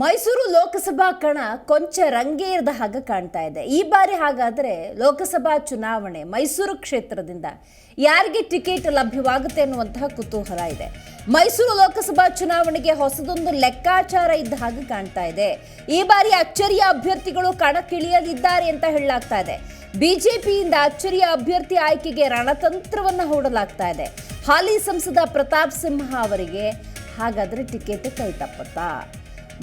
ಮೈಸೂರು ಲೋಕಸಭಾ ಕಣ ಕೊಂಚ ರಂಗೇರದ ಹಾಗೆ ಕಾಣ್ತಾ ಇದೆ. ಈ ಬಾರಿ ಹಾಗಾದರೆ ಲೋಕಸಭಾ ಚುನಾವಣೆ ಮೈಸೂರು ಕ್ಷೇತ್ರದಿಂದ ಯಾರಿಗೆ ಟಿಕೆಟ್ ಲಭ್ಯವಾಗುತ್ತೆ ಅನ್ನುವಂತಹ ಕುತೂಹಲ ಇದೆ. ಮೈಸೂರು ಲೋಕಸಭಾ ಚುನಾವಣೆಗೆ ಹೊಸದೊಂದು ಲೆಕ್ಕಾಚಾರ ಇದ್ದ ಹಾಗೆ ಕಾಣ್ತಾ ಇದೆ. ಈ ಬಾರಿ ಅಚ್ಚರಿಯ ಅಭ್ಯರ್ಥಿಗಳು ಕಣಕ್ಕಿಳಿಯಲಿದ್ದಾರೆ ಅಂತ ಹೇಳಲಾಗ್ತಾ ಇದೆ. ಬಿಜೆಪಿಯಿಂದ ಅಚ್ಚರಿಯ ಅಭ್ಯರ್ಥಿ ಆಯ್ಕೆಗೆ ರಣತಂತ್ರವನ್ನು ಹೂಡಲಾಗ್ತಾ ಇದೆ. ಹಾಲಿ ಸಂಸದ ಪ್ರತಾಪ್ ಸಿಂಹ ಅವರಿಗೆ ಹಾಗಾದರೆ ಟಿಕೆಟ್ ಕೈ ತಪ್ಪುತ್ತಾ?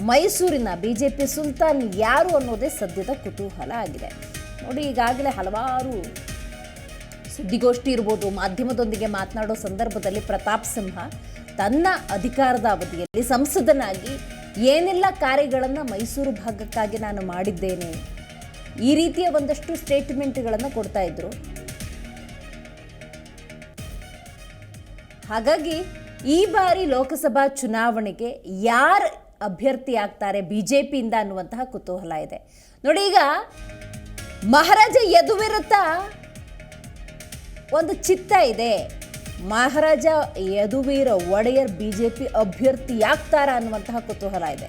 ಮೈಸೂರಿನ ಬಿಜೆಪಿ ಸುಲ್ತಾನ್ ಯಾರು ಅನ್ನೋದೇ ಸದ್ಯದ ಕುತೂಹಲ ಆಗಿದೆ. ನೋಡಿ, ಈಗಾಗಲೇ ಹಲವಾರು ಸುದ್ದಿಗೋಷ್ಠಿ ಇರ್ಬೋದು, ಮಾಧ್ಯಮದೊಂದಿಗೆ ಮಾತನಾಡೋ ಸಂದರ್ಭದಲ್ಲಿ ಪ್ರತಾಪ್ ಸಿಂಹ ತನ್ನ ಅಧಿಕಾರದ ಅವಧಿಯಲ್ಲಿ ಸಂಸದನಾಗಿ ಏನೆಲ್ಲ ಕಾರ್ಯಗಳನ್ನು ಮೈಸೂರು ಭಾಗಕ್ಕಾಗಿ ನಾನು ಮಾಡಿದ್ದೇನೆ, ಈ ರೀತಿಯ ಒಂದಷ್ಟು ಸ್ಟೇಟ್ಮೆಂಟ್ಗಳನ್ನು ಕೊಡ್ತಾ ಇದ್ರು. ಹಾಗಾಗಿ ಈ ಬಾರಿ ಲೋಕಸಭಾ ಚುನಾವಣೆಗೆ ಯಾರು ಅಭ್ಯರ್ಥಿ ಆಗ್ತಾರೆ ಬಿ ಜೆ ಪಿಯಿಂದ ಅನ್ನುವಂತಹ ಕುತೂಹಲ ಇದೆ. ನೋಡಿ ಈಗ ಮಹಾರಾಜ ಯದುವೀರತ್ತ ಒಂದು ಚಿತ್ತ ಇದೆ. Maharaja Yaduveer Wadiyar B J P ಅಭ್ಯರ್ಥಿಯಾಗ್ತಾರ ಅನ್ನುವಂತಹ ಕುತೂಹಲ ಇದೆ.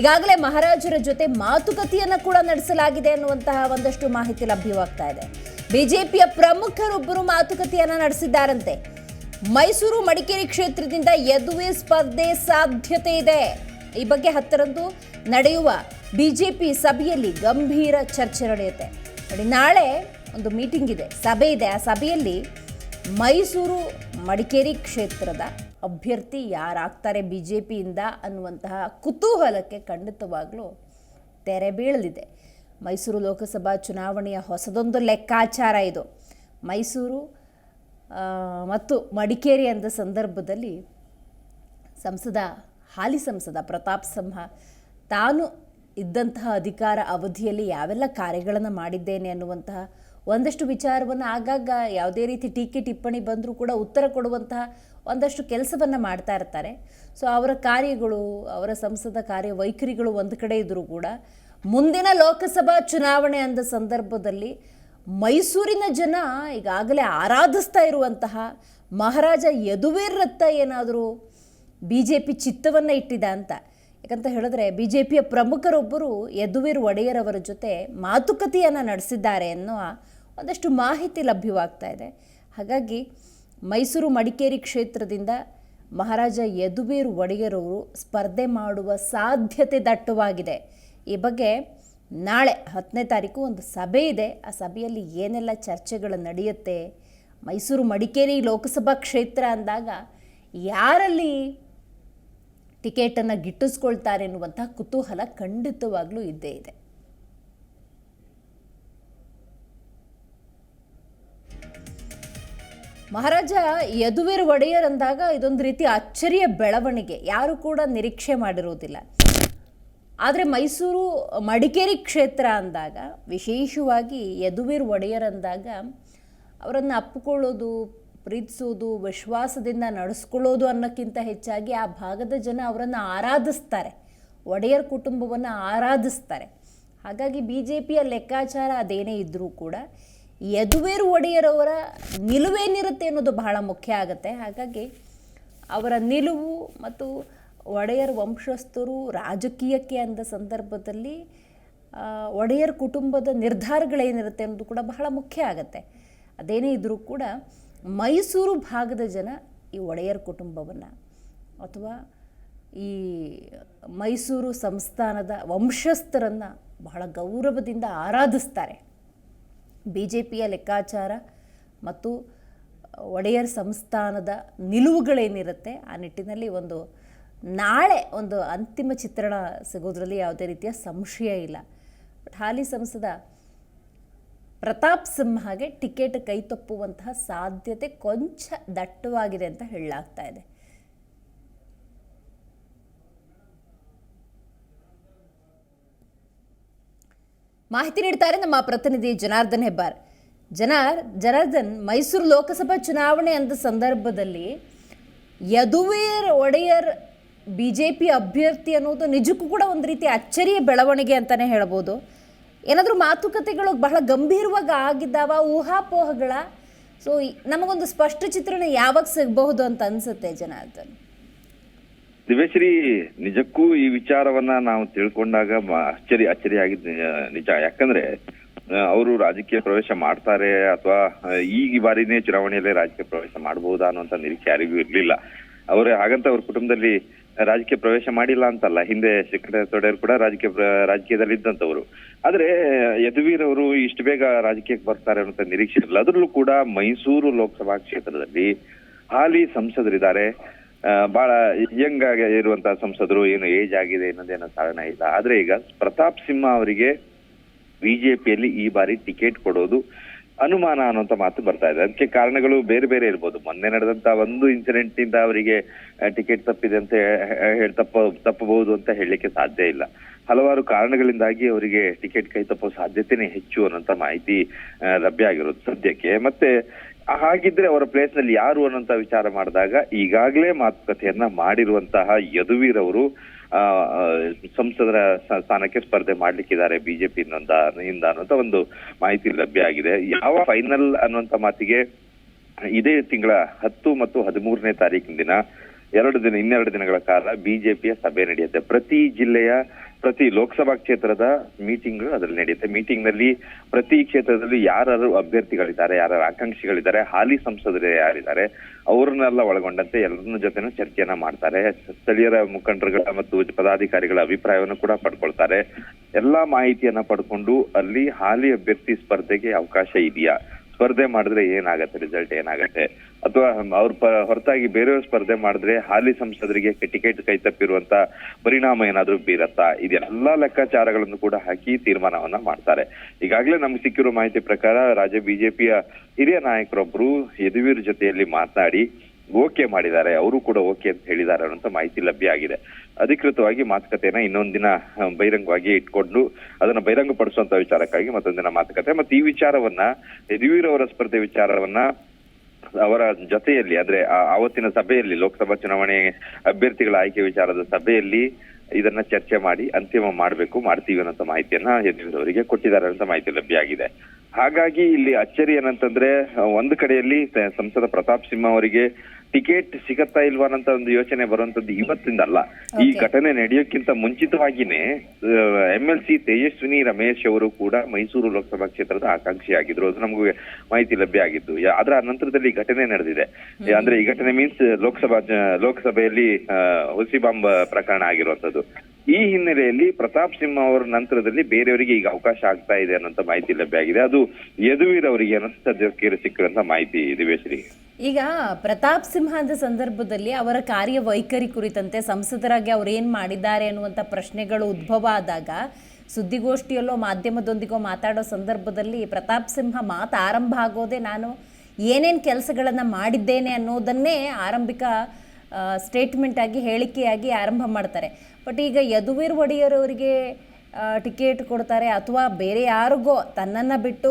ಈಗಾಗಲೇ ಮಹಾರಾಜರ ಜೊತೆ ಮಾತುಕತೆಯನ್ನು ಕೂಡ ನಡೆಸಲಾಗಿದೆ ಅನ್ನುವಂತಹ ಒಂದಷ್ಟು ಮಾಹಿತಿ ಲಭ್ಯವಾಗ್ತಾ ಇದೆ. ಬಿಜೆಪಿಯ ಪ್ರಮುಖರೊಬ್ಬರು ಮಾತುಕತೆಯನ್ನು ನಡೆಸಿದ್ದಾರಂತೆ. ಮೈಸೂರು ಮಡಿಕೇರಿ ಕ್ಷೇತ್ರದಿಂದ ಯದುವೆ ಸ್ಪರ್ಧೆ ಸಾಧ್ಯತೆ ಇದೆ. ಈ ಬಗ್ಗೆ ಹತ್ತರಂದು ನಡೆಯುವ ಬಿ ಜೆ ಪಿ ಸಭೆಯಲ್ಲಿ ಗಂಭೀರ ಚರ್ಚೆ ನಡೆಯುತ್ತೆ. ನೋಡಿ, ನಾಳೆ ಒಂದು ಮೀಟಿಂಗ್ ಇದೆ. ಸಭೆ ಇದೆ. ಆ ಸಭೆಯಲ್ಲಿ ಮೈಸೂರು ಮಡಿಕೇರಿ ಕ್ಷೇತ್ರದ ಅಭ್ಯರ್ಥಿ ಯಾರಾಗ್ತಾರೆ ಬಿ ಜೆ ಪಿಯಿಂದ ಅನ್ನುವಂತಹ ಕುತೂಹಲಕ್ಕೆ ಖಂಡಿತವಾಗಲೂ ತೆರೆ ಬೀಳಲಿದೆ. ಮೈಸೂರು ಲೋಕಸಭಾ ಚುನಾವಣೆಯ ಹೊಸದೊಂದು ಲೆಕ್ಕಾಚಾರ ಇದು. ಮೈಸೂರು ಮತ್ತು ಮಡಿಕೇರಿ ಅಂದ ಸಂದರ್ಭದಲ್ಲಿ ಸಂಸದ ಹಾಲಿ ಸಂಸದ ಪ್ರತಾಪ್ ಸಿಂಹ, ತಾನು ಇದ್ದಂತಹ ಅಧಿಕಾರ ಅವಧಿಯಲ್ಲಿ ಯಾವೆಲ್ಲ ಕಾರ್ಯಗಳನ್ನು ಮಾಡಿದ್ದೇನೆ ಅನ್ನುವಂತಹ ಒಂದಷ್ಟು ವಿಚಾರವನ್ನು ಆಗಾಗ ಯಾವುದೇ ರೀತಿ ಟೀಕೆ ಟಿಪ್ಪಣಿ ಬಂದರೂ ಕೂಡ ಉತ್ತರ ಕೊಡುವಂತಹ ಒಂದಷ್ಟು ಕೆಲಸವನ್ನು ಮಾಡ್ತಾ ಇರ್ತಾರೆ. ಸೊ ಅವರ ಕಾರ್ಯಗಳು, ಅವರ ಸಂಸದ ಕಾರ್ಯ ವೈಖರಿಗಳು ಒಂದು ಕಡೆ ಇದ್ದರೂ ಕೂಡ ಮುಂದಿನ ಲೋಕಸಭಾ ಚುನಾವಣೆ ಅಂದ ಸಂದರ್ಭದಲ್ಲಿ ಮೈಸೂರಿನ ಜನ ಈಗಾಗಲೇ ಆರಾಧಿಸ್ತಾ ಇರುವಂತಹ ಮಹಾರಾಜ ರತ್ತ ಏನಾದರೂ ಬಿ ಜೆ ಪಿ ಚಿತ್ತವನ್ನು ಇಟ್ಟಿದೆ ಅಂತ. ಯಾಕಂತ ಹೇಳಿದ್ರೆ ಬಿ ಜೆ ಪಿಯ ಪ್ರಮುಖರೊಬ್ಬರು ಯದುವೀರ್ ಒಡೆಯರ್ ಜೊತೆ ಮಾತುಕತೆಯನ್ನು ನಡೆಸಿದ್ದಾರೆ ಅನ್ನೋ ಒಂದಷ್ಟು ಮಾಹಿತಿ ಲಭ್ಯವಾಗ್ತಾ ಇದೆ. ಹಾಗಾಗಿ ಮೈಸೂರು ಮಡಿಕೇರಿ ಕ್ಷೇತ್ರದಿಂದ ಮಹಾರಾಜ ಯದುವೀರ್ ಒಡೆಯರವರು ಸ್ಪರ್ಧೆ ಮಾಡುವ ಸಾಧ್ಯತೆ ದಟ್ಟವಾಗಿದೆ. ಈ ಬಗ್ಗೆ ನಾಳೆ ಹತ್ತನೇ ತಾರೀಕು ಒಂದು ಸಭೆ ಇದೆ. ಆ ಸಭೆಯಲ್ಲಿ ಏನೆಲ್ಲ ಚರ್ಚೆಗಳು ನಡೆಯುತ್ತೆ? ಮೈಸೂರು ಮಡಿಕೇರಿ ಲೋಕಸಭಾ ಕ್ಷೇತ್ರ ಅಂದಾಗ ಯಾರಲ್ಲಿ ಟಿಕೆಟನ್ನು ಗಿಟ್ಟಿಸ್ಕೊಳ್ತಾರೆ ಎನ್ನುವಂಥ ಕುತೂಹಲ ಖಂಡಿತವಾಗ್ಲೂ ಇದ್ದೇ ಇದೆ. ಮಹಾರಾಜ, ಯದುವೀರ್ ಒಡೆಯರ್ ಅಂದಾಗ ಇದೊಂದು ರೀತಿ ಅಚ್ಚರಿಯ ಬೆಳವಣಿಗೆ. ಯಾರು ಕೂಡ ನಿರೀಕ್ಷೆ ಮಾಡಿರೋದಿಲ್ಲ ಆದರೆ ಮೈಸೂರು ಮಡಿಕೇರಿ ಕ್ಷೇತ್ರ ಅಂದಾಗ, ವಿಶೇಷವಾಗಿ ಯದುವೀರ್ ಒಡೆಯರ್ ಅಂದಾಗ ಅವರನ್ನು ಅಪ್ಪಿಕೊಳ್ಳೋದು ಪ್ರೀತಿಸೋದು ವಿಶ್ವಾಸದಿಂದ ನಡೆಸ್ಕೊಳ್ಳೋದು ಅನ್ನೋಕ್ಕಿಂತ ಹೆಚ್ಚಾಗಿ ಆ ಭಾಗದ ಜನ ಅವರನ್ನು ಆರಾಧಿಸ್ತಾರೆ. ಒಡೆಯರ್ ಕುಟುಂಬವನ್ನು ಆರಾಧಿಸ್ತಾರೆ. ಹಾಗಾಗಿ ಬಿ ಜೆ ಪಿಯ ಲೆಕ್ಕಾಚಾರ ಅದೇನೇ ಇದ್ದರೂ ಕೂಡ ಯದುವೇರು ಒಡೆಯರವರ ನಿಲುವೇನಿರುತ್ತೆ ಅನ್ನೋದು ಬಹಳ ಮುಖ್ಯ ಆಗುತ್ತೆ. ಹಾಗಾಗಿ ಅವರ ನಿಲುವು ಮತ್ತು ಒಡೆಯರ್ ವಂಶಸ್ಥರು ರಾಜಕೀಯಕ್ಕೆ ಅಂದ ಸಂದರ್ಭದಲ್ಲಿ ಒಡೆಯರ್ ಕುಟುಂಬದ ನಿರ್ಧಾರಗಳೇನಿರುತ್ತೆ ಅನ್ನೋದು ಕೂಡ ಬಹಳ ಮುಖ್ಯ ಆಗುತ್ತೆ. ಅದೇನೇ ಇದ್ದರೂ ಕೂಡ ಮೈಸೂರು ಭಾಗದ ಜನ ಈ ಒಡೆಯರ್ ಕುಟುಂಬವನ್ನು ಅಥವಾ ಈ ಮೈಸೂರು ಸಂಸ್ಥಾನದ ವಂಶಸ್ಥರನ್ನು ಬಹಳ ಗೌರವದಿಂದ ಆರಾಧಿಸ್ತಾರೆ. ಬಿ ಜೆ ಪಿಯ ಲೆಕ್ಕಾಚಾರ ಮತ್ತು ಒಡೆಯರ್ ಸಂಸ್ಥಾನದ ನಿಲುವುಗಳೇನಿರುತ್ತೆ ಆ ನಿಟ್ಟಿನಲ್ಲಿ ಒಂದು ನಾಳೆ ಒಂದು ಅಂತಿಮ ಚಿತ್ರಣ ಸಿಗೋದ್ರಲ್ಲಿ ಯಾವುದೇ ರೀತಿಯ ಸಂಶಯ ಇಲ್ಲ. ಬಟ್ ಹಾಲಿ ಸಂಸದ ಪ್ರತಾಪ್ ಸಿಂಹಗೆ ಟಿಕೆಟ್ ಕೈ ತಪ್ಪುವಂತಹ ಸಾಧ್ಯತೆ ಕೊಂಚ ದಟ್ಟವಾಗಿದೆ ಅಂತ ಹೇಳಲಾಗ್ತಾ ಇದೆ. ಮಾಹಿತಿ ನೀಡ್ತಾರೆ ನಮ್ಮ ಪ್ರತಿನಿಧಿ ಜನಾರ್ದನ್ ಹೆಬ್ಬಾರ್. ಜನಾರ್, ಜನಾರ್ದನ್, ಮೈಸೂರು ಲೋಕಸಭಾ ಚುನಾವಣೆ ಅಂದ ಸಂದರ್ಭದಲ್ಲಿ Yaduveer Wadiyar B J P ಅಭ್ಯರ್ಥಿ ಅನ್ನೋದು ನಿಜಕ್ಕೂ ಕೂಡ ಒಂದು ರೀತಿ ಅಚ್ಚರಿಯ ಬೆಳವಣಿಗೆ ಅಂತಲೇ ಹೇಳ್ಬೋದು. ಏನಾದರೂ ಮಾತುಕತೆಗಳು ಬಹಳ ಗಂಭೀರವಾಗಿ ಆಗಿದ್ದಾವ, ಊಹಾಪೋಹಗಳ ಸೊ ನಮಗೊಂದು ಸ್ಪಷ್ಟ ಚಿತ್ರಣ ಯಾವಾಗ ಸಿಗಬಹುದು ಅಂತ ಅನ್ಸುತ್ತೆ ಜನಾರ್ದನ್? ದಿವ್ಯಶ್ರೀ, ನಿಜಕ್ಕೂ ಈ ವಿಚಾರವನ್ನ ನಾವು ತಿಳ್ಕೊಂಡಾಗ ಅಚ್ಚರಿ ಅಚ್ಚರಿ ಆಗಿದ್ ನಿಜ. ಯಾಕಂದ್ರೆ ಅವರು ರಾಜಕೀಯ ಪ್ರವೇಶ ಮಾಡ್ತಾರೆ ಅಥವಾ ಈ ಬಾರಿನೇ ಚುನಾವಣೆಯಲ್ಲೇ ರಾಜಕೀಯ ಪ್ರವೇಶ ಮಾಡಬಹುದಾ ಅನ್ನುವಂತ ನಿರೀಕ್ಷೆ ಯಾರಿಗೂ ಇರಲಿಲ್ಲ. ಅವರೇ, ಹಾಗಂತ ಅವ್ರ ಕುಟುಂಬದಲ್ಲಿ ರಾಜಕೀಯ ಪ್ರವೇಶ ಮಾಡಿಲ್ಲ ಅಂತಲ್ಲ. ಹಿಂದೆ ಶ್ರೀಕಂಠ ತೊಡೆಯರು ಕೂಡ ರಾಜಕೀಯ ರಾಜಕೀಯದಲ್ಲಿ ಇದ್ದಂತವರು ಆದ್ರೆ ಯದುವೀರ್ ಅವರು ಇಷ್ಟು ಬೇಗ ರಾಜಕೀಯಕ್ಕೆ ಬರ್ತಾರೆ ಅನ್ನೋ ನಿರೀಕ್ಷೆ ಇರಲಿಲ್ಲ ಅದರಲ್ಲೂ ಕೂಡ ಮೈಸೂರು ಲೋಕಸಭಾ ಕ್ಷೇತ್ರದಲ್ಲಿ ಹಾಲಿ ಸಂಸದರಿದ್ದಾರೆ. ಬಹಳ ಯಂಗ್ ಆಗಿ ಇರುವಂತಹ ಸಂಸದರು, ಏನು ಏಜ್ ಆಗಿದೆ ಅನ್ನೋದೇನೋ ಕಾರಣ ಇಲ್ಲ. ಆದ್ರೆ ಈಗ ಪ್ರತಾಪ್ ಸಿಂಹ ಅವರಿಗೆ ಬಿಜೆಪಿಯಲ್ಲಿ ಈ ಬಾರಿ ಟಿಕೆಟ್ ಕೊಡೋದು ಅನುಮಾನ ಅನ್ನುವಂತ ಮಾತು ಬರ್ತಾ ಇದೆ. ಅದಕ್ಕೆ ಕಾರಣಗಳು ಬೇರೆ ಬೇರೆ ಇರ್ಬೋದು. ಮೊನ್ನೆ ನಡೆದಂತ ಒಂದು ಇನ್ಸಿಡೆಂಟ್ ಇಂದ ಅವರಿಗೆ ಟಿಕೆಟ್ ತಪ್ಪಿದೆ ಅಂತ ಹೇಳಿ ತಪ್ಪ, ತಪ್ಪಬಹುದು ಅಂತ ಹೇಳಲಿಕ್ಕೆ ಸಾಧ್ಯ ಇಲ್ಲ. ಹಲವಾರು ಕಾರಣಗಳಿಂದಾಗಿ ಅವರಿಗೆ ಟಿಕೆಟ್ ಕೈ ತಪ್ಪೋ ಸಾಧ್ಯತೆನೇ ಹೆಚ್ಚು ಅನ್ನೋಂತ ಮಾಹಿತಿ ಲಭ್ಯ ಆಗಿರೋದು ಸದ್ಯಕ್ಕೆ. ಮತ್ತೆ, ಹಾಗಿದ್ರೆ ಅವರ ಪ್ಲೇಸ್ನಲ್ಲಿ ಯಾರು ಅನ್ನೋಂತ ವಿಚಾರ ಮಾಡಿದಾಗ ಈಗಾಗಲೇ ಮಾತುಕತೆಯನ್ನ ಮಾಡಿರುವಂತಹ ಯದುವೀರ್ ಅವರು ಸಂಸದರ ಸ್ಥಾನಕ್ಕೆ ಸ್ಪರ್ಧೆ ಮಾಡ್ಲಿಕ್ಕಿದ್ದಾರೆ ಬಿಜೆಪಿ ಇಂದ ಅನ್ನುವಂತ ಒಂದು ಮಾಹಿತಿ ಲಭ್ಯ ಆಗಿದೆ. ಯಾವ ಫೈನಲ್ ಅನ್ನುವಂತ ಮಾತಿಗೆ ಇದೇ ತಿಂಗಳ ಹತ್ತು ಮತ್ತು ಹದಿಮೂರನೇ ತಾರೀಕಿನ ದಿನ ಎರಡು ದಿನ, ಇನ್ನೆರಡು ದಿನಗಳ ಕಾಲ ಬಿಜೆಪಿಯ ಸಭೆ ನಡೆಯುತ್ತೆ. ಪ್ರತಿ ಜಿಲ್ಲೆಯ, ಪ್ರತಿ ಲೋಕಸಭಾ ಕ್ಷೇತ್ರದ ಮೀಟಿಂಗ್ ಅದರಲ್ಲಿ ನಡೆಯುತ್ತೆ. ಮೀಟಿಂಗ್ನಲ್ಲಿ ಪ್ರತಿ ಕ್ಷೇತ್ರದಲ್ಲಿ ಯಾರು ಅಭ್ಯರ್ಥಿಗಳಿದ್ದಾರೆ ಯಾರು ಆಕಾಂಕ್ಷಿಗಳಿದ್ದಾರೆ, ಹಾಲಿ ಸಂಸದರು ಯಾರಿದ್ದಾರೆ, ಅವರನ್ನೆಲ್ಲ ಒಳಗೊಂಡಂತೆ ಎಲ್ಲರ ಜೊತೆನೂ ಚರ್ಚೆಯನ್ನ ಮಾಡ್ತಾರೆ. ಸ್ಥಳೀಯರ ಮುಖಂಡರುಗಳ ಮತ್ತು ಪದಾಧಿಕಾರಿಗಳ ಅಭಿಪ್ರಾಯವನ್ನು ಕೂಡ ಪಡ್ಕೊಳ್ತಾರೆ. ಎಲ್ಲಾ ಮಾಹಿತಿಯನ್ನ ಪಡ್ಕೊಂಡು ಅಲ್ಲಿ ಹಾಲಿ ಅಭ್ಯರ್ಥಿ ಸ್ಪರ್ಧೆಗೆ ಅವಕಾಶ ಇದೆಯಾ? ಸ್ಪರ್ಧೆ ಮಾಡಿದ್ರೆ ಏನಾಗತ್ತೆ ರಿಸಲ್ಟ್ ಏನಾಗತ್ತೆ? ಅಥವಾ ಅವ್ರ ಹೊರತಾಗಿ ಬೇರೆಯವ್ರ ಸ್ಪರ್ಧೆ ಮಾಡಿದ್ರೆ ಹಾಲಿ ಸಂಸದರಿಗೆ ಟಿಕೆಟ್ ಕೈ ತಪ್ಪಿರುವಂತ ಪರಿಣಾಮ ಏನಾದ್ರೂ ಬೀರತ್ತಾ? ಇದೆಲ್ಲಾ ಲೆಕ್ಕಾಚಾರಗಳನ್ನು ಕೂಡ ಹಾಕಿ ತೀರ್ಮಾನವನ್ನ ಮಾಡ್ತಾರೆ. ಈಗಾಗಲೇ ನಮ್ಗೆ ಸಿಕ್ಕಿರೋ ಮಾಹಿತಿ ಪ್ರಕಾರ ರಾಜ್ಯ ಬಿಜೆಪಿಯ ಹಿರಿಯ ನಾಯಕರೊಬ್ರು ಯದುವೀರ್ ಜೊತೆಯಲ್ಲಿ ಮಾತನಾಡಿ, ಓಕೆ ಮಾಡಿದ್ದಾರೆ. ಅವರು ಕೂಡ ಓಕೆ ಅಂತ ಹೇಳಿದ್ದಾರೆ ಅನ್ನೋಂತ ಮಾಹಿತಿ ಲಭ್ಯ ಆಗಿದೆ. ಅಧಿಕೃತವಾಗಿ ಮಾತುಕತೆಯನ್ನ ಇನ್ನೊಂದಿನ ಬಹಿರಂಗವಾಗಿ ಇಟ್ಕೊಂಡು ಅದನ್ನ ಬಹಿರಂಗಪಡಿಸುವಂತ ವಿಚಾರಕ್ಕಾಗಿ ಮತ್ತೊಂದಿನ ಮಾತುಕತೆ. ಮತ್ತೆ ಈ ವಿಚಾರವನ್ನ ಯದುವೀರ್ ಅವರ ಸ್ಪರ್ಧೆ ವಿಚಾರವನ್ನ ಅವರ ಜೊತೆಯಲ್ಲಿ, ಅಂದ್ರೆ ಆವತ್ತಿನ ಸಭೆಯಲ್ಲಿ, ಲೋಕಸಭಾ ಚುನಾವಣೆ ಅಭ್ಯರ್ಥಿಗಳ ಆಯ್ಕೆ ವಿಚಾರದ ಸಭೆಯಲ್ಲಿ ಇದನ್ನ ಚರ್ಚೆ ಮಾಡಿ ಅಂತಿಮ ಮಾಡಬೇಕು, ಮಾಡ್ತೀವಿ ಅನ್ನೋಂತ ಮಾಹಿತಿಯನ್ನ ಯಡಿಯೂರಪ್ಪ ಅವರಿಗೆ ಕೊಟ್ಟಿದ್ದಾರೆ ಅಂತ ಮಾಹಿತಿ ಲಭ್ಯ ಆಗಿದೆ. ಹಾಗಾಗಿ ಇಲ್ಲಿ ಅಚ್ಚರಿ ಏನಂತಂದ್ರೆ ಒಂದು ಕಡೆಯಲ್ಲಿ ಸಂಸದ ಪ್ರತಾಪ್ ಸಿಂಹ ಅವರಿಗೆ ಟಿಕೆಟ್ ಸಿಗತ್ತಾ ಇಲ್ವಾ ಅನ್ನೋ ಒಂದು ಯೋಚನೆ ಬರುವಂತದ್ದು ಇವತ್ತಿಂದ ಅಲ್ಲ ಈ ಘಟನೆ ನಡೆಯೋಕ್ಕಿಂತ ಮುಂಚಿತವಾಗಿನೇ M L C Tejaswini Ramesh ಅವರು ಕೂಡ ಮೈಸೂರು ಲೋಕಸಭಾ ಕ್ಷೇತ್ರದ ಆಕಾಂಕ್ಷಿ ಆಗಿದ್ರು ಅದು ನಮಗೆ ಮಾಹಿತಿ ಲಭ್ಯ ಆಗಿದ್ದು. ಅದರ ನಂತರದಲ್ಲಿ ಈ ಘಟನೆ ನಡೆದಿದೆ. ಅಂದ್ರೆ ಈ ಘಟನೆ ಮೀನ್ಸ್ ಲೋಕಸಭಾ ಲೋಕಸಭೆಯಲ್ಲಿ ಹುಸಿ ಬಾಂಬ್ ಪ್ರಕರಣ ಆಗಿರುವಂತದ್ದು. ಈ ಹಿನ್ನೆಲೆಯಲ್ಲಿ ಪ್ರತಾಪ್ ಸಿಂಹ ಅವರ ನಂತರದಲ್ಲಿ ಬೇರೆಯವರಿಗೆ ಈಗ ಅವಕಾಶ ಆಗ್ತಾ ಇದೆ ಅನ್ನೋಂತ ಮಾಹಿತಿ ಲಭ್ಯ ಆಗಿದೆ. ಅದು ಯದುವೀರ್ ಅವರಿಗೆ ಅನ್ನೋ ಸದ್ಯಕ್ಕೆ ಸಿಕ್ಕಿರುವಂತ ಮಾಹಿತಿ ದಿವೇಶ್ರೀ ಈಗ ಪ್ರತಾಪ್ ಸಿಂಹದ ಸಂದರ್ಭದಲ್ಲಿ ಅವರ ಕಾರ್ಯವೈಖರಿ ಕುರಿತಂತೆ ಸಂಸದರಾಗಿ ಅವ್ರು ಏನ್ ಮಾಡಿದ್ದಾರೆ ಅನ್ನುವಂತ ಪ್ರಶ್ನೆಗಳು ಉದ್ಭವ ಆದಾಗ ಸುದ್ದಿಗೋಷ್ಠಿಯಲ್ಲೋ ಮಾಧ್ಯಮದೊಂದಿಗೋ ಮಾತಾಡೋ ಸಂದರ್ಭದಲ್ಲಿ ಪ್ರತಾಪ್ ಸಿಂಹ ಮಾತು ಆರಂಭ ಆಗೋದೆ ನಾನು ಏನೇನು ಕೆಲಸಗಳನ್ನು ಮಾಡಿದ್ದೇನೆ ಅನ್ನೋದನ್ನೇ ಆರಂಭಿಕ ಸ್ಟೇಟ್ಮೆಂಟ್ ಆಗಿ, ಹೇಳಿಕೆಯಾಗಿ ಆರಂಭ ಮಾಡ್ತಾರೆ. ಬಟ್ ಈಗ ಯದುವೀರ್ ಒಡೆಯರ್ ಅವರಿಗೆ ಟಿಕೆಟ್ ಕೊಡ್ತಾರೆ ಅಥವಾ ಬೇರೆ ಯಾರಿಗೋ ತನ್ನನ್ನು ಬಿಟ್ಟು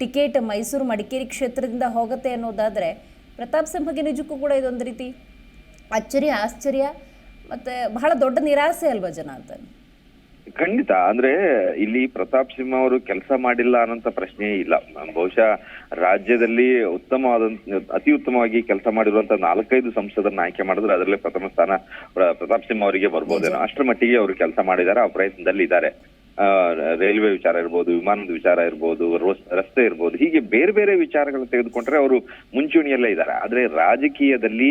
ಟಿಕೆಟ್ ಮೈಸೂರು ಮಡಿಕೇರಿ ಕ್ಷೇತ್ರದಿಂದ ಹೋಗುತ್ತೆ ಅನ್ನೋದಾದರೆ ಪ್ರತಾಪ್ ಸಿಂಹಗೆ ನಿಜಕ್ಕೂ ಕೂಡ ಇದೊಂದು ರೀತಿ ಅಚ್ಚರಿ, ಆಶ್ಚರ್ಯ, ಮತ್ತು ಬಹಳ ದೊಡ್ಡ ನಿರಾಸೆ ಅಲ್ವಾ ಜನಾರ್ದನ್ ಖಂಡಿತ. ಅಂದ್ರೆ ಇಲ್ಲಿ ಪ್ರತಾಪ್ ಸಿಂಹ ಅವರು ಕೆಲಸ ಮಾಡಿಲ್ಲ ಅನ್ನೋಂತ ಪ್ರಶ್ನೆ ಇಲ್ಲ. ಬಹುಶಃ ರಾಜ್ಯದಲ್ಲಿ ಉತ್ತಮವಾದ ಅತಿ ಉತ್ತಮವಾಗಿ ಕೆಲಸ ಮಾಡಿರುವಂತ ನಾಲ್ಕೈದು ಸಂಸದರನ್ನ ಆಯ್ಕೆ ಮಾಡಿದ್ರೆ ಅದರಲ್ಲೇ ಪ್ರಥಮ ಸ್ಥಾನ ಪ್ರತಾಪ್ ಸಿಂಹ ಅವರಿಗೆ ಬರ್ಬೋದೇನೋ. ಅಷ್ಟರ ಮಟ್ಟಿಗೆ ಅವರು ಕೆಲಸ ಮಾಡಿದ್ದಾರೆ. ಆ ಪ್ರಯತ್ನದಲ್ಲಿ ಇದ್ದಾರೆ ರೈಲ್ವೆ ವಿಚಾರ ಇರ್ಬೋದು ವಿಮಾನದ ವಿಚಾರ ಇರ್ಬೋದು ರೋಸ್- ರಸ್ತೆ ಇರ್ಬೋದು ಹೀಗೆ ಬೇರೆ ಬೇರೆ ವಿಚಾರಗಳು ತೆಗೆದುಕೊಂಡ್ರೆ ಅವರು ಮುಂಚೂಣಿಯಲ್ಲೇ ಇದ್ದಾರೆ. ಆದ್ರೆ ರಾಜಕೀಯದಲ್ಲಿ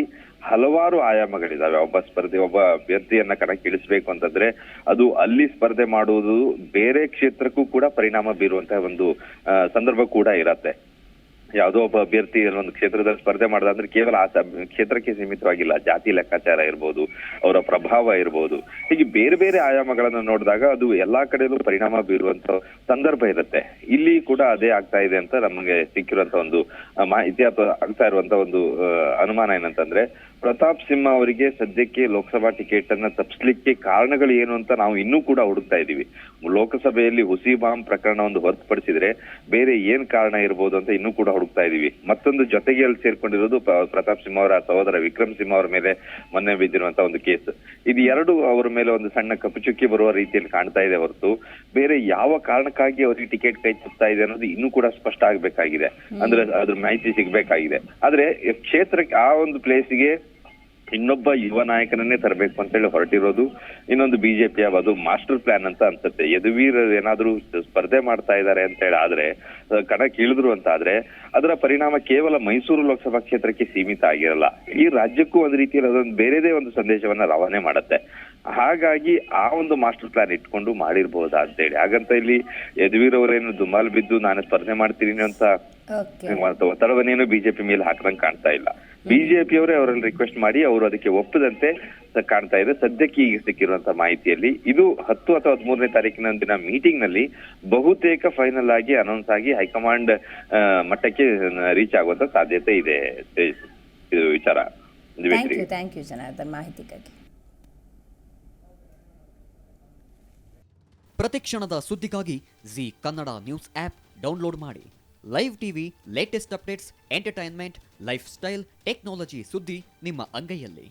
ಹಲವಾರು ಆಯಾಮಗಳಿದಾವೆ. ಒಬ್ಬ ಸ್ಪರ್ಧೆ, ಒಬ್ಬ ಅಭ್ಯರ್ಥಿಯನ್ನ ಕಣಕ್ಕಿಳಿಸಬೇಕು ಅಂತಂದ್ರೆ ಅದು ಅಲ್ಲಿ ಸ್ಪರ್ಧೆ ಮಾಡುವುದು ಬೇರೆ ಕ್ಷೇತ್ರಕ್ಕೂ ಕೂಡ ಪರಿಣಾಮ ಬೀರುವಂತಹ ಒಂದು ಸಂದರ್ಭ ಕೂಡ ಇರತ್ತೆ. ಯಾವುದೋ ಒಬ್ಬ ಅಭ್ಯರ್ಥಿ ಒಂದು ಕ್ಷೇತ್ರದಲ್ಲಿ ಸ್ಪರ್ಧೆ ಮಾಡದಂದ್ರೆ ಕೇವಲ ಆ ಕ್ಷೇತ್ರಕ್ಕೆ ಸೀಮಿತವಾಗಿಲ್ಲ. ಜಾತಿ ಲೆಕ್ಕಾಚಾರ ಇರ್ಬೋದು, ಅವರ ಪ್ರಭಾವ ಇರ್ಬೋದು. ಹೀಗೆ ಬೇರೆ ಬೇರೆ ಆಯಾಮಗಳನ್ನ ನೋಡಿದಾಗ ಅದು ಎಲ್ಲಾ ಕಡೆಯಲ್ಲೂ ಪರಿಣಾಮ ಬೀರುವಂತ ಸಂದರ್ಭ ಇರುತ್ತೆ. ಇಲ್ಲಿ ಕೂಡ ಅದೇ ಆಗ್ತಾ ಇದೆ ಅಂತ ನಮಗೆ ಸಿಕ್ಕಿರುವಂತ ಒಂದು ಮಾಹಿತಿ ಅಥವಾ ಆಗ್ತಾ ಇರುವಂತ ಒಂದು ಅನುಮಾನ ಏನಂತಂದ್ರೆ ಪ್ರತಾಪ್ ಸಿಂಹ ಅವರಿಗೆ ಸದ್ಯಕ್ಕೆ ಲೋಕಸಭಾ ಟಿಕೆಟ್ ಅನ್ನ ತಪ್ಪಿಸ್ಲಿಕ್ಕೆ ಕಾರಣಗಳು ಏನು ಅಂತ ನಾವು ಇನ್ನೂ ಕೂಡ ಹುಡುಕ್ತಾ ಇದ್ದೀವಿ. ಲೋಕಸಭೆಯಲ್ಲಿ ಹುಸಿ ಬಾಂಬ್ ಪ್ರಕರಣ ಒಂದು ಹೊರತುಪಡಿಸಿದ್ರೆ ಬೇರೆ ಏನ್ ಕಾರಣ ಇರಬಹುದು ಅಂತ ಇನ್ನೂ ಕೂಡ ಹುಡುಕ್ತಾ ಇದ್ದೀವಿ. ಮತ್ತೊಂದು ಜೊತೆಗೆ ಅಲ್ಲಿ ಸೇರ್ಕೊಂಡಿರೋದು ಪ್ರತಾಪ್ ಸಿಂಹ ಅವರ ಸಹೋದರ ವಿಕ್ರಮ್ ಸಿಂಹ ಅವರ ಮೇಲೆ ಮೊನ್ನೆ ಬಿದ್ದಿರುವಂತಹ ಒಂದು ಕೇಸ್. ಇದು ಎರಡು ಅವರ ಮೇಲೆ ಒಂದು ಸಣ್ಣ ಕಪುಚುಕ್ಕಿ ಬರುವ ರೀತಿಯಲ್ಲಿ ಕಾಣ್ತಾ ಇದೆ ಹೊರತು ಬೇರೆ ಯಾವ ಕಾರಣಕ್ಕಾಗಿ ಅವರಿಗೆ ಟಿಕೆಟ್ ಕೈ ಚುತ್ತಾ ಇದೆ ಅನ್ನೋದು ಇನ್ನೂ ಕೂಡ ಸ್ಪಷ್ಟ ಆಗ್ಬೇಕಾಗಿದೆ. ಅಂದ್ರೆ ಅದ್ರ ಮಾಹಿತಿ ಸಿಗ್ಬೇಕಾಗಿದೆ. ಆದ್ರೆ ಕ್ಷೇತ್ರಕ್ಕೆ ಆ ಒಂದು ಪ್ಲೇಸಿಗೆ ಇನ್ನೊಬ್ಬ ಯುವ ನಾಯಕನನ್ನೇ ತರಬೇಕು ಅಂತ ಹೇಳಿ ಹೊರಟಿರೋದು. ಇನ್ನೊಂದು ಬಿಜೆಪಿಯ ಅದು ಮಾಸ್ಟರ್ ಪ್ಲಾನ್ ಅಂತ ಅನ್ಸುತ್ತೆ. ಯದುವೀರ್ ಏನಾದ್ರೂ ಸ್ಪರ್ಧೆ ಮಾಡ್ತಾ ಇದ್ದಾರೆ ಅಂತ ಹೇಳಿ ಆದ್ರೆ ಕಣ ಕಣಕ್ಕೆ ಇಳಿದ್ರು ಅಂತ ಆದ್ರೆ ಅದರ ಪರಿಣಾಮ ಕೇವಲ ಮೈಸೂರು ಲೋಕಸಭಾ ಕ್ಷೇತ್ರಕ್ಕೆ ಸೀಮಿತ ಆಗಿರಲ್ಲ. ಈ ರಾಜ್ಯಕ್ಕೂ ಒಂದು ರೀತಿಯಲ್ಲಿ ಅದೊಂದು ಬೇರೆದೇ ಒಂದು ಸಂದೇಶವನ್ನ ರವಾನೆ ಮಾಡುತ್ತೆ. ಹಾಗಾಗಿ ಆ ಒಂದು ಮಾಸ್ಟರ್ ಪ್ಲಾನ್ ಇಟ್ಕೊಂಡು ಮಾಡಿರ್ಬಹುದಾ ಅಂತ ಹೇಳಿ ಹಾಗಂತ ಇಲ್ಲಿ ಯದುವೀರ್ ಅವರೇನು ದುಮಾಲ್ ಬಿದ್ದು ನಾನು ಸ್ಪರ್ಧೆ ಮಾಡ್ತೀನಿ ಅಂತ ಒತ್ತಡವನ್ನೇನು ಬಿಜೆಪಿ ಮೇಲೆ ಹಾಕದಂಗ್ ಕಾಣ್ತಾ ಇಲ್ಲ. ಬಿಜೆಪಿ ಅವರೇ ಅವರಲ್ಲಿ ರಿಕ್ವೆಸ್ಟ್ ಮಾಡಿ ಅವರು ಅದಕ್ಕೆ ಒಪ್ಪದಂತೆ ಕಾಣ್ತಾ ಇದೆ. ಸದ್ಯಕ್ಕೆ ಈಗ ಸಿಕ್ಕಿರುವಂತಹ ಮಾಹಿತಿಯಲ್ಲಿ ಇದು ಹತ್ತು ಅಥವಾ ಹದಿಮೂರನೇ ತಾರೀಕಿನ ದಿನ ಮೀಟಿಂಗ್ನಲ್ಲಿ ಬಹುತೇಕ ಫೈನಲ್ ಆಗಿ ಅನೌನ್ಸ್ ಆಗಿ ಹೈಕಮಾಂಡ್ ಮಟ್ಟಕ್ಕೆ ರೀಚ್ ಆಗುವಂತ ಸಾಧ್ಯತೆ ಇದೆ. ಇದು ವಿಚಾರ. ಪ್ರತಿ ಕ್ಷಣದ ಯು ಥ್ಯಾಂಕ್ ಯು ಜನಾರ್ದನ್ ಮಾಹಿತಿಗಾಗಿ ಪ್ರತಿಕ್ಷಣದ ಸುದ್ದಿಗಾಗಿ Zee Kannada news app download ಮಾಡಿ. Live TV latest updates entertainment lifestyle technology ಸುದ್ದಿ ನಿಮ್ಮ ಅಂಗೈಯಲ್ಲಿ.